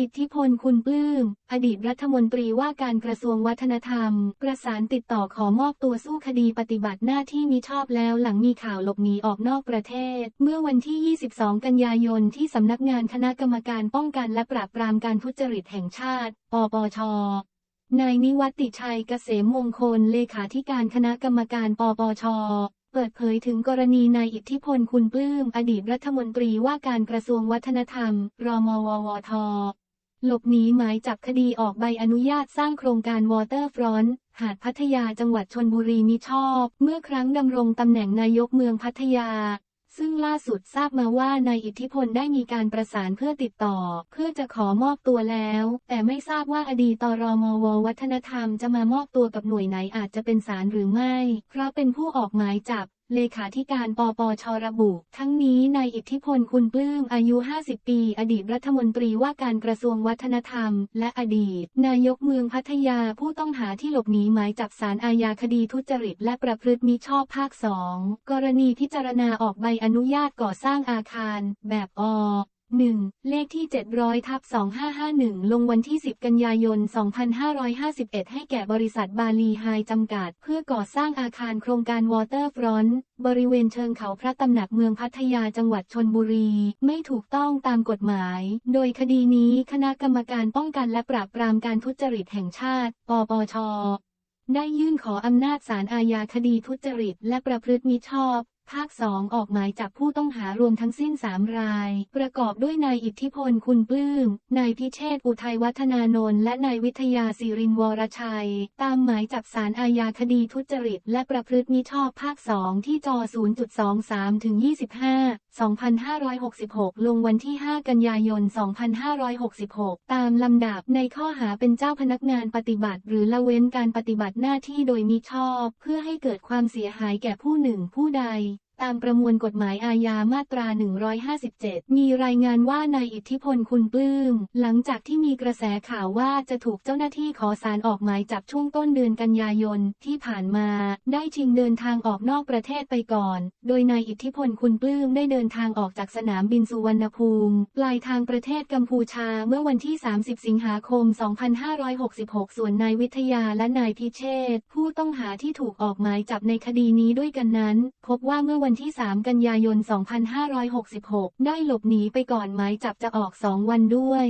อิทธิพลคุณปลื้ม อดีตรัฐมนตรีว่าการกระทรวงวัฒนธรรม ประสานติดต่อขอมอบตัวสู้คดีปฏิบัติหน้าที่มิชอบแล้วหลังมีข่าวหลบหนีออกนอกประเทศ เมื่อวันที่ 22 กันยายนที่สำนักงานคณะกรรมการป้องกันและปราบปรามการทุจริตแห่งชาติ ปปชนายนิวัติชัยเกษมมงคลเลขาธิการคณะกรรมการปปชเปิดเผยถึงกรณีนายอิทธิพลคุณปลื้ม อดีตรัฐมนตรีว่าการกระทรวงวัฒนธรรม รมววท หลบหนีหมายจับคดีออกใบอนุญาตสร้างโครงการวอเตอร์ฟรอนต์หาดพัทยาจังหวัดชนบุรีมิชอบ เมื่อครั้งดำรงตำแหน่งนายกเมืองพัทยา ซึ่งล่าสุดทราบมาว่านายอิทธิพลได้มีการประสานเพื่อติดต่อ เพื่อจะขอมอบตัวแล้ว แต่ไม่ทราบว่าอดีตตรมววัฒนธรรมจะมามอบตัวกับหน่วยไหนอาจจะเป็นศาลหรือไม่ เพราะเป็นผู้ออกหมายจับ เลขาธิการปปชระบุ ทั้งนี้นายอิทธิพลคุณปลื้มอายุ 50 ปี อดีตรัฐมนตรีว่าการกระทรวงวัฒนธรรม และอดีต นายกเมืองพัทยาผู้ต้องหาที่หลบหนีหมายจับสารอาญาคดีทุจริต และประพฤติมิชอบภาคสองกรณีพิจารณาออกใบอนุญาตก่อสร้างอาคาร แบบอ 1. เลขที่ 700ทับ2551 ลงวันที่ 10 กันยายน 2551 ให้แก่บริษัทบาลีไฮจำกัด เพื่อก่อสร้างอาคารโครงการวอเตอร์ฟรอนต์บริเวณเชิงเขาพระตำหนักเมืองพัทยาจังหวัดชนบุรี ไม่ถูกต้องตามกฎหมาย โดยคดีนี้คณะกรรมการป้องกันและปราบปรามการทุจริตแห่งชาติ ปปชได้ยื่นขออำนาจศาลอาญาคดีทุจริตและประพฤติมิชอบ ภาคสองออกหมายจับผู้ต้องหารวมทั้งสิ้น 3 ราย ประกอบด้วยนายอิทธิพลคุณปลื้ม นายพิเชษอุทัยวัฒนานนท์ และนายวิทยาศิรินวรชัย ตามหมายจับสารอาญาคดีทุจริต และประพฤติมิชอบภาค 2 ที่จอ 0.23 ถึง 25 2566 ลงวันที่ 5 กันยายน 2566 ตามลำดับในข้อหาเป็นเจ้าพนักงานปฏิบัติ หรือละเว้นการปฏิบัติหน้าที่โดยมิชอบ เพื่อให้เกิดความเสียหายแก่ผู้หนึ่งผู้ใด ตามประมวลกฎหมายอาญามาตรา 157 มีรายงานว่านายอิทธิพลคุณปลื้ม หลังจากที่มีกระแสข่าวว่าจะถูกเจ้าหน้าที่ขอสารออกหมายจับช่วงต้นเดือนกันยายนที่ผ่านมา ได้ชิงเดินทางออกนอกประเทศไปก่อน โดยนายอิทธิพลคุณปลื้มได้เดินทางออกจากสนามบินสุวรรณภูมิ ปลายทางประเทศกัมพูชาเมื่อวันที่ 30 สิงหาคม 2566 ส่วนนายวิทยาและนายพิเชษผู้ต้องหาที่ถูกออกหมายจับในคดีนี้ด้วยกันนั้น พบว่าเมื่อวันวันที่ 3 กันยายน 2566 ได้หลบหนีไปก่อนหมายจับจะออก 2 วันด้วย